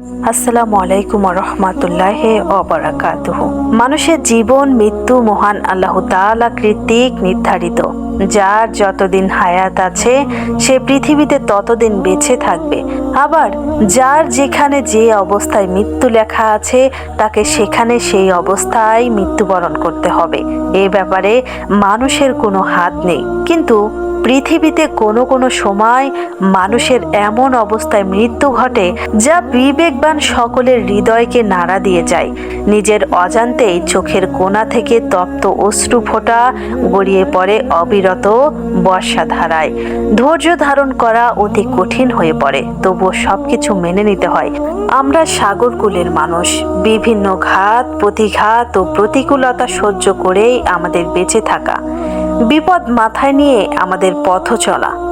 আসসালামু আলাইকুম রহমাতুল্লাহ অবরাকাতুহ মানুষের জীবন, মৃত্যু, মহান আল্লাহ তাআলা কৃতিক নির্ধারিত। যার যতদিন হায়াত আছে, সে পৃথিবীতে ততদিন বেঁচে থাকবে। আবার যার যেখানে যে অবস্থায় মৃত্যু লেখা আছে, তাকে সেখানে সেই অবস্থায় মৃত্যুবরণ করতে হবে। এ ব্যাপারে মানুষের কোনো হাত নেই। কিন্তু পৃথিবীতে কোনো কোনো সময় মানুষের এমন অবস্থায় মৃত্যু ঘটে যা বিবেকবান সকলের হৃদয়কে নাড়া দিয়ে যায়। নিজের অজান্তেই চোখের কোণা থেকে তপ্ত অশ্রু ফোঁটা গড়িয়ে পড়ে অবিরত বর্ষাধারায় ধৈর্য। ধারণ করা অতি কঠিন হয়ে পড়ে, তবুও সবকিছু মেনে নিতে হয়। আমরা সাগরকুলের মানুষ, বিভিন্ন ঘাত, প্রতিঘাত ও প্রতিকূলতা সহ্য করেই আমাদের বেঁচে থাকা। বিপদ মাথায় নিয়ে আমাদের পথ চলা।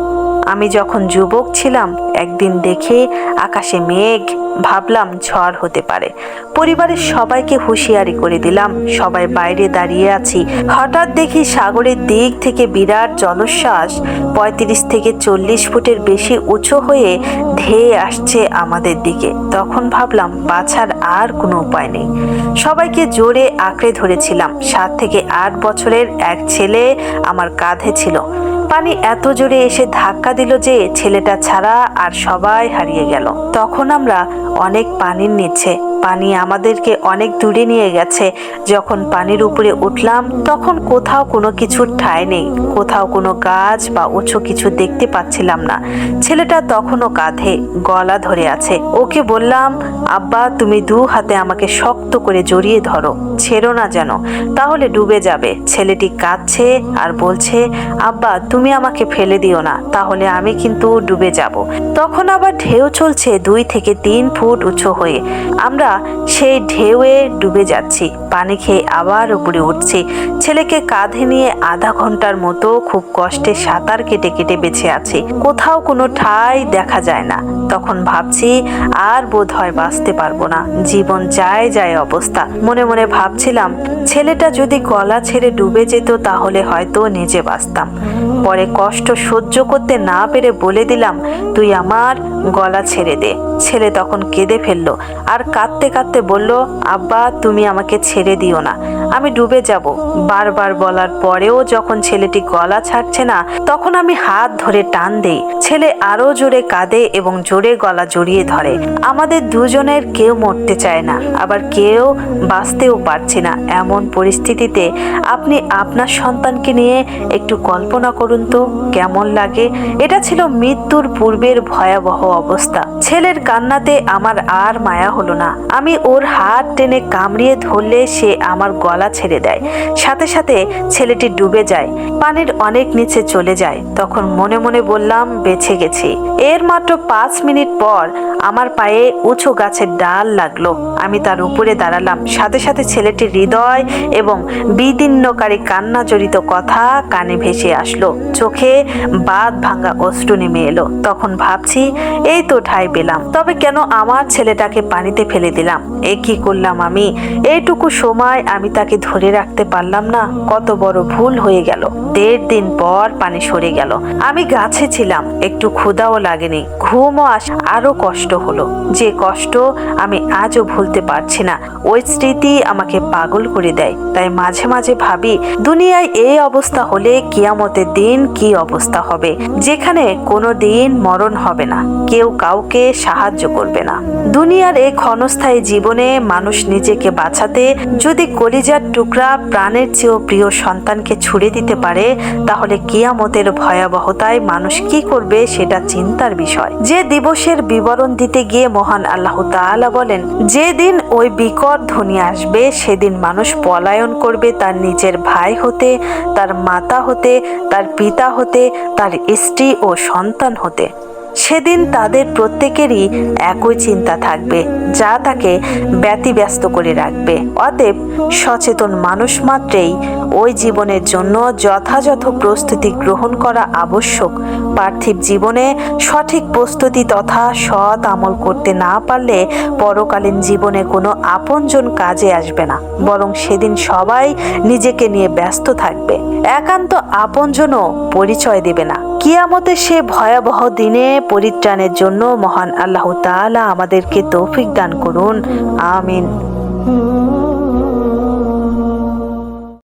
আমি যখন যুবক ছিলাম, একদিন দেখে আকাশে মেঘ, ভাবলাম ঝড় হতে পারে। পরিবারের সবাইকে হুঁশিয়ারি করে দিলাম, সবাই বাইরে দাঁড়িয়ে আছি। হঠাৎ দেখি সাগরের দিক থেকে বিরাট জলশ্বাস পঁয়ত্রিশ থেকে চল্লিশ ফুটের বেশি উঁচু হয়ে ধেয়ে আসছে আমাদের দিকে। তখন ভাবলাম বাছার আর কোনো উপায় নেই। সবাইকে জোরে আঁকড়ে ধরেছিলাম। সাত থেকে আট বছরের এক ছেলে আমার কাঁধে ছিল। পানি এত জোরে এসে ধাক্কা দিল যে ছেলেটা ছাড়া আর সবাই হারিয়ে গেল। তখন আমরা অনেক পানির নিচে পানি আমাদেরকে অনেক দূরে নিয়ে গেছে। যখন পানির উপরে উঠলাম, তখন কোথাও কোনো কিছুর ঠাঁই নেই। কোথাও কোনো গাছ বা উঁচু কিছু দেখতে পাচ্ছিলাম না। ছেলেটা তখনও কাঁধে গলা ধরে আছে। ওকে বললাম, আব্বা, তুমি দু হাতে আমাকে শক্ত করে জড়িয়ে ধরো। ছেড়ো না যেন, তাহলে ডুবে যাবে। ছেলেটি কাঁদছে আর বলছে, আব্বা, তুমি আমাকে ফেলে দিও না, তাহলে আমি কিন্তু ডুবে যাব। তখন আবার ঢেউ চলছে দুই থেকে তিন ফুট উঁচু হয়ে। আমরা সেই ঢেউয়ে ডুবে যাচ্ছি। পানি খেয়ে আবার উপরে উঠছি। ছেলেকে কাঁধে নিয়ে আধা ঘণ্টার মতো খুব কষ্টে সাঁতার কেটে কেটে বেঁচে আছি। কোথাও কোনো ঠাই দেখা যায় না। তখন ভাবছি, আর বোধ হয় বাঁচতে পারব না। জীবন যায় যায় অবস্থা। মনে মনে ভাবছিলাম, ছেলেটা যদি গলা ছেড়ে ডুবে যেত তাহলে হয়তো নিজে বাঁচতাম। পরে কষ্ট সহ্য করতে না পেরে বলে দিলাম, তুই আমার গলা ছেড়ে দে। ছেলে তখন কেঁদে ফেলল, আর কাঁদতে কাঁদতে কাঁদতে বলল আব্বা তুমি আমাকে ছেড়ে দিও না। আমি ডুবে যাব। বারবার বলার পরেও যখন ছেলেটি গলা ছাড়ছে না, তখন আমি হাত ধরে টান দেই। ছেলে আরও জোরে কাঁদে এবং জোরে গলা জড়িয়ে ধরে। আমাদের দুজনের কেউ মরতে চায় না, আবার কেউ বাঁচতেও পারছে না। এমন পরিস্থিতিতে আপনি আপনার সন্তানকে নিয়ে একটু কল্পনা করুন তো, কেমন লাগে? এটা ছিল মৃত্যুর পূর্বের ভয়াবহ অবস্থা। ছেলের কান্নাতে আমার আর মায়া হলো না। আমি ওর হাত টেনে কামড়িয়ে ধরলে সে আমার গলা ছেড়ে দেয়। সাথে সাথে ছেলেটি ডুবে যায়, পানির অনেক নিচে চলে যায়। তখন মনে মনে বললাম, বেঁচে গেছি। এর মাত্র পাঁচ মিনিট পর আমার পায়ে উঁচু গাছের ডাল লাগল। আমি তার উপরে দাঁড়ালাম। সাথে সাথে ছেলেটির হৃদয় এবং বিদীর্ণকারী কান্না জড়িত কথা কানে ভেসে আসলো। চোখে বাদ ভাঙা অশ্রু নেমে এলো। তখন ভাবছি, এই তো ঠাই পেলাম। তবে কেন আমার ছেলেটাকে পানিতে ফেলে দিলাম? এ কি করলাম আমি? এইটুকু সময় আমি তাকে ধরে রাখতে পারলাম না। কত বড় ভুল হয়ে গেল। দেড় দিন পর পানি সরে গেল। আমি গাছে ছিলাম। একটু ক্ষুদাও লাগেনি। ঘুমও আস আরও কষ্ট হলো। যে কষ্ট আমি আজও ভুলতে পারছি না, ওই স্মৃতি আমাকে পাগল করে দেয়। তাই মাঝে মাঝে ভাবি, দুনিয়ায় এই অবস্থা হলে কিয়ামতের দিন কি অবস্থা হবে? যেখানে কোনো দিন মরণ হবে না। কেউ কাউকে সাহায্য করবে না। দুনিয়ার এই ক্ষণস্থায়ী জীবনে মানুষ নিজেকে বাঁচাতে যদি কলিজার টুকরা প্রাণের চেয়েও প্রিয় সন্তানকে ছুড়ে দিতে পারে, তাহলে কিয়ামতের ভয়াবহতায় মানুষ কি করবে সেটা চিন্তার বিষয়। যে দিবসের বিবরণ দিতে গিয়ে মহান আল্লাহ তাআলা বলেন, যেদিন ওই বিকট ধ্বনি আসবে, সেদিন মানুষ পলায়ন করবে তার নিজের ভাই হতে, তার মাতা হতে, তার পিতা হতে, তার স্ত্রী ও সন্তান হতে। সেদিন তাদের প্রত্যেকেরই একই চিন্তা থাকবে, যা তাকে ব্যতিব্যস্ত করে রাখবে। অতএব সচেতন মানুষ মাত্রেই ওই জীবনের জন্য যথাযথ প্রস্তুতি গ্রহণ করা আবশ্যক। পার্থিব জীবনে সঠিক প্রস্তুতি তথা সৎ আমল করতে না পারলে পরকালীন জীবনে কোনো আপনজন কাজে আসবে না। বরং সেদিন সবাই নিজেকে নিয়ে ব্যস্ত থাকবে। একান্ত আপনজনও পরিচয় দেবে না। কিয়ামতে সে ভয়াবহ দিনে পরিত্রাণের জন্য মহান আল্লাহ তাআলা আমাদেরকে তৌফিক দান করুন। আমিন।